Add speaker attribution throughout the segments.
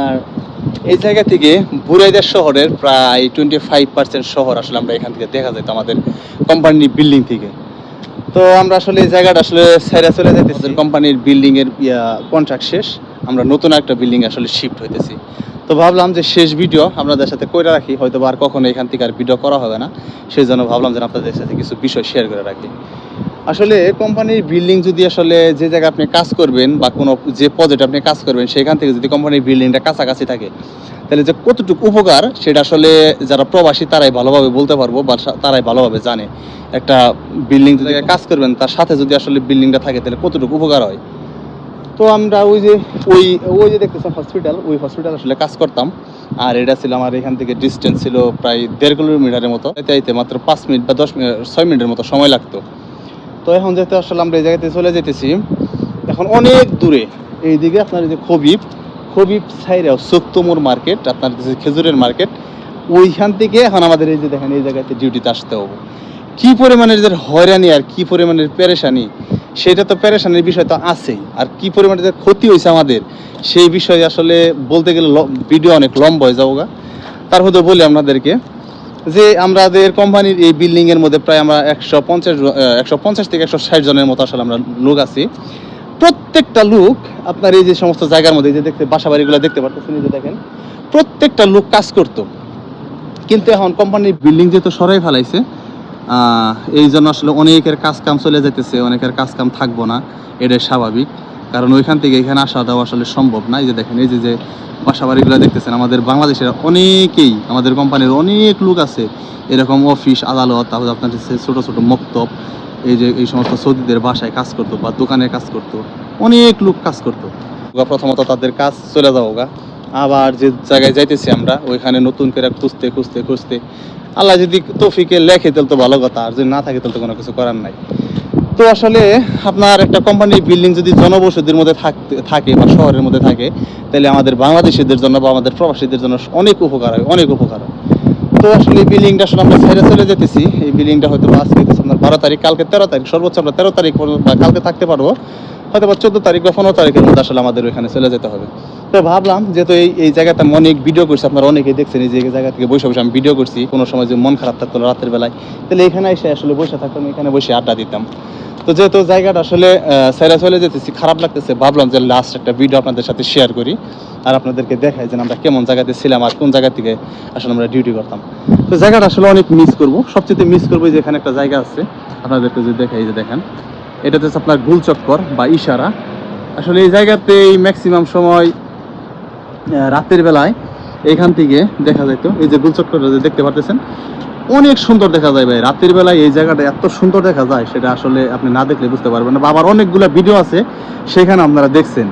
Speaker 1: আপনার এই জায়গা থেকে বুরাইদার শহরের প্রায় টোয়েন্টি ফাইভ পার্সেন্ট শহর আসলে আমরা এখান থেকে দেখা যেত আমাদের কোম্পানির বিল্ডিং থেকে। তো আমরা আসলে এই জায়গাটা আসলে সাইরা চলে আমাদের কোম্পানির বিল্ডিং এর কন্ট্রাক্ট শেষ। আমরা নতুন একটা বিল্ডিং আসলে শিফট হইতেছি। তো ভাবলাম যে শেষ ভিডিও আপনাদের সাথে কইরা রাখি হয়তো বা আর কখনো এখান থেকে আর ভিডিও করা হবে না। সেই জন্য ভাবলাম যে আপনাদের সাথে কিছু বিষয় শেয়ার করে রাখি। আসলে কোম্পানির বিল্ডিং যদি আসলে যে জায়গায় আপনি কাজ করবেন বা কোনো যে প্রজেক্ট আপনি কাজ করবেন সেখান থেকে যদি কোম্পানির বিল্ডিংটা কাছাকাছি থাকে তাহলে যে কতটুকু উপকার সেটা আসলে যারা প্রবাসী তারাই ভালোভাবে বলতে পারব বা তারাই ভালোভাবে জানে। একটা বিল্ডিং যদি কাজ করবেন তার সাথে যদি আসলে বিল্ডিংটা থাকে তাহলে কতটুকু উপকার হয়? তো আমরা ওই যে ওই ওই যে দেখতেছেন হসপিটাল ওই হসপিটাল আসলে কাজ করতাম। আর এটা ছিল আমার এখান থেকে ডিস্টেন্স ছিল প্রায় দেড় কিলোমিটারের মতো। এতে মাত্র পাঁচ মিনিট বা দশ মিনিট ছয় মিনিটের মতো সময় লাগতো। তো এখন যেহেতু আসলে আমরা এই জায়গাতে চলে যেতেছি, এখন অনেক দূরে। এইদিকে আপনার যে খবিব খবিব সাইরেও সত্যমুর মার্কেট, আপনার যে খেজুরের মার্কেট, ওইখান থেকে এখন আমাদের এই যে দেখেন, এই জায়গাতে ডিউটিতে আসতে হবে। কি পরিমাণের যে হয়রানি আর কি পরিমাণের পেরেশানি, সেটা তো পেরেশানির বিষয় তো আছেই। আর কি পরিমাণে যে ক্ষতি হয়েছে আমাদের, সেই বিষয়ে আসলে বলতে গেলে ভিডিও অনেক লম্বা হয়ে যাব গা তার মধ্যে বলি আপনাদেরকে যে আমাদের কোম্পানির এই বিল্ডিং এর মধ্যে প্রায় আমরা একশো পঞ্চাশ একশো পঞ্চাশ থেকে একশো ষাট জনের মতো আসলে আমরা লোক আছি। প্রত্যেকটা লোক আপনার এই যে সমস্ত জায়গার মধ্যে যে দেখতে বাসা বাড়িগুলো দেখতে পারতেছেন যে দেখেন। প্রত্যেকটা লোক কাজ করতো। কিন্তু এখন কোম্পানির বিল্ডিং যেহেতু সরাই ফেলাইছে এই জন্য আসলে অনেকের কাজ কাম চলে যেতেছে অনেকের কাজ কাম থাকব না, এটাই স্বাভাবিক। কারণ ওইখান থেকে এখানে আসাটাও আসলে সম্ভব না। এই যে দেখেন, এই যে যে বাসা বাড়িগুলো দেখতেছেন, আমাদের বাংলাদেশের অনেকেই, আমাদের কোম্পানির অনেক লোক আছে। এরকম অফিস, আদালত, তারপরে আপনার ছোট ছোট মক্তব, এই যে, এই সমস্ত সৌদিদের বাসায় কাজ করতো বা দোকানে কাজ করতো। অনেক লোক কাজ করতো। প্রথমত তাদের কাজ চলে গা আবার যে জায়গায় যাইতেছি আমরা, ওইখানে নতুন করে খুঁজতে খুঁজতে খুঁজতে আল্লাহ যদি তৌফিকে লেখে, তাহলে তো ভালো কথা। আর যদি না থাকে, তাহলে তো কোনো কিছু করার নাই। তো আসলে আপনার একটা কোম্পানির বিল্ডিং যদি জনবসতির মধ্যে থাকতে, থাকে বা শহরের মধ্যে থাকে, তাহলে আমাদের বাংলাদেশিদের জন্য বা আমাদের প্রবাসীদের জন্য অনেক উপকার হয়, অনেক উপকার হয়। তো আসলে এই বিল্ডিংটা আসলে আমরা ছেড়ে চলে যেতেছি। এই বিল্ডিংটা হয়তো আজকে বারো তারিখ, কালকে তেরো তারিখ, সর্বোচ্চ আমরা তেরো তারিখ পর্যন্ত বা কালকে থাকতে পারব। হয়তো বা চোদ্দ তারিখ বা পনেরো তারিখের মধ্যে আসলে আমাদের ওইখানে চলে যেতে হবে। তো ভাবলাম যেহেতু এই এই জায়গাতে আমি অনেক ভিডিও করছি, আপনারা অনেকেই দেখছেন এই জায়গা থেকে বসে বসে আমি ভিডিও করছি, কোনো সময় যে মন খারাপ থাকতো রাতের বেলায়। তাহলে এখানে এসে আসলে বসে থাকতাম, এখানে বসে আড্ডা দিতাম। তো যেহেতু জায়গাটা আসলে সাইরা চলে যেতেছি, খারাপ লাগতেছে, ভাবলাম যে লাস্ট একটা ভিডিও আপনাদের সাথে শেয়ার করি আর আপনাদেরকে দেখাই যে আমরা কেমন জায়গাতে ছিলাম আর কোন জায়গা থেকে আসলে আমরা ডিউটি করতাম। তো জায়গাটা আসলে অনেক মিস করব। সবচেয়ে মিস করব যে এখানে একটা জায়গা আছে, আপনাদেরকে যদি দেখাই যে দেখেন। এটাতে হচ্ছে আপনার গুলচক্কর বা ইশারা। আসলে এই জায়গাতে ম্যাক্সিমাম সময় রাতের বেলায় এখান থেকে দেখা যাইতো। এই যে গুলচক্করটা যে দেখতে পারতেছেন, অনেক সুন্দর দেখা যায় ভাই। রাতের বেলায় এই জায়গাটা এত সুন্দর দেখা যায়, সেটা আসলে আপনি না দেখলে বুঝতে পারবেন না। বা আবার অনেকগুলো ভিডিও আছে, সেখানে আপনারা দেখছেন।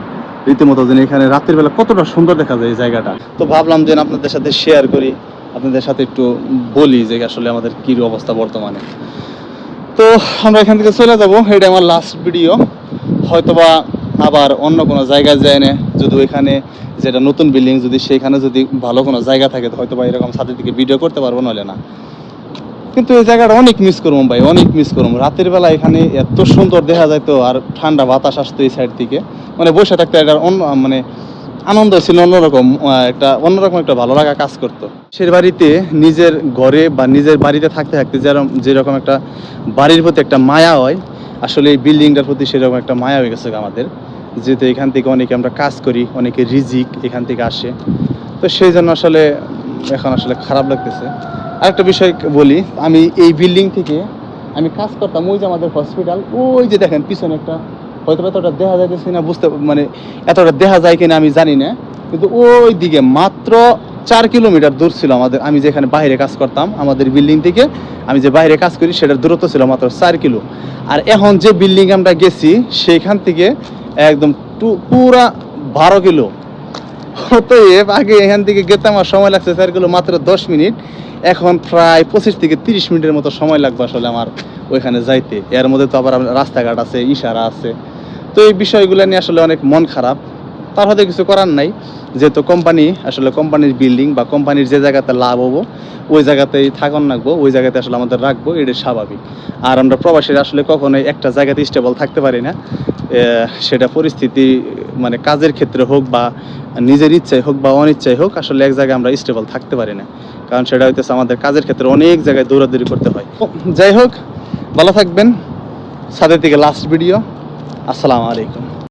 Speaker 1: রীতিমতো যে এখানে রাতের বেলা কতটা সুন্দর দেখা যায় এই জায়গাটা। তো ভাবলাম যে আপনাদের সাথে শেয়ার করি, আপনাদের সাথে একটু বলি যে আসলে আমাদের কি অবস্থা বর্তমানে। তো আমরা এখান থেকে চলে যাব। এটা আমার লাস্ট ভিডিও হয়তোবা আবার অন্য কোনো জায়গায় যায় না। যদি ওইখানে যেটা নতুন বিল্ডিং যদি সেখানে যদি ভালো কোনো জায়গা থাকে হয়তো বা এরকম সাথে থেকে ভিডিও করতে পারব নাহলে না। কিন্তু এই জায়গাটা অনেক মিস করব ভাই, অনেক মিস করব রাতের বেলা এখানে এত সুন্দর দেখা যায় তো আর ঠান্ডা বাতাস আসতো এই সাইড থেকে। মানে বসে থাকতে একটা অন্য মানে আনন্দ ছিল, অন্যরকম একটা অন্যরকম একটা ভালো লাগা কাজ করতো। সে বাড়িতে নিজের ঘরে বা নিজের বাড়িতে থাকতে থাকতে যেরকম যেরকম একটা বাড়ির প্রতি একটা মায়া হয়, আসলে এই বিল্ডিংটার প্রতি সেরকম একটা মায়া হয়ে গেছে আমাদের। যেহেতু এখান থেকে অনেকে আমরা কাজ করি, অনেকে রিজিক এখান থেকে আসে। তো সেই জন্য আসলে, এখন আসলে খারাপ লাগতেছে। আরেকটা বিষয় বলি, আমি এই বিল্ডিং থেকে আমি কাজ করতাম, ওই যে আমাদের হসপিটাল ওই যে দেখেন পিছনে একটা হয়তো এতটা দেখা যাইতেছে না, বুঝতে মানে এতটা দেখা যায় কিনা আমি জানি না। কিন্তু ওই দিকে মাত্র চার কিলোমিটার দূর ছিল আমাদের আমি যেখানে বাইরে কাজ করতাম, আমাদের বিল্ডিং থেকে আমি যে বাইরে কাজ করি সেটার দূরত্ব ছিল মাত্র চার কিলো। আর এখন যে বিল্ডিং আমরা গেছি সেইখান থেকে একদম টু- পুরা বারো কিলো। অতএব আগে এখান থেকে গেতে আমার সময় লাগছে চার কিলো মাত্র দশ মিনিট। এখন প্রায় পঁচিশ থেকে তিরিশ মিনিটের মতো সময় লাগবে আসলে আমার ওইখানে যাইতে। এর মধ্যে তো আবার রাস্তাঘাট আছে, ইশারা আছে। তো এই বিষয়গুলো নিয়ে আসলে অনেক মন খারাপ। তার হয়তো কিছু করার নাই, যেহেতু কোম্পানি আসলে কোম্পানির বিল্ডিং বা কোম্পানির যে জায়গাতে লাভ হব, ওই জায়গাতেই থাকুন রাখব, ওই জায়গাতে আসলে আমাদের রাখব এটা স্বাভাবিক। আর আমরা প্রবাসীরা আসলে কখনোই একটা জায়গাতে স্টেবল থাকতে পারি না। সেটা পরিস্থিতি মানে কাজের ক্ষেত্রে হোক বা নিজের ইচ্ছায় হোক বা অনিচ্ছায় হোক, আসলে এক জায়গায় আমরা স্টেবল থাকতে পারি না। কারণ সেটা হইতেছে আমাদের কাজের ক্ষেত্রে অনেক জায়গায় দৌড়াদৌড়ি করতে হয়। যাই হোক, ভালো থাকবেন। সাদের থেকে লাস্ট ভিডিও আসসালামু আলাইকুম।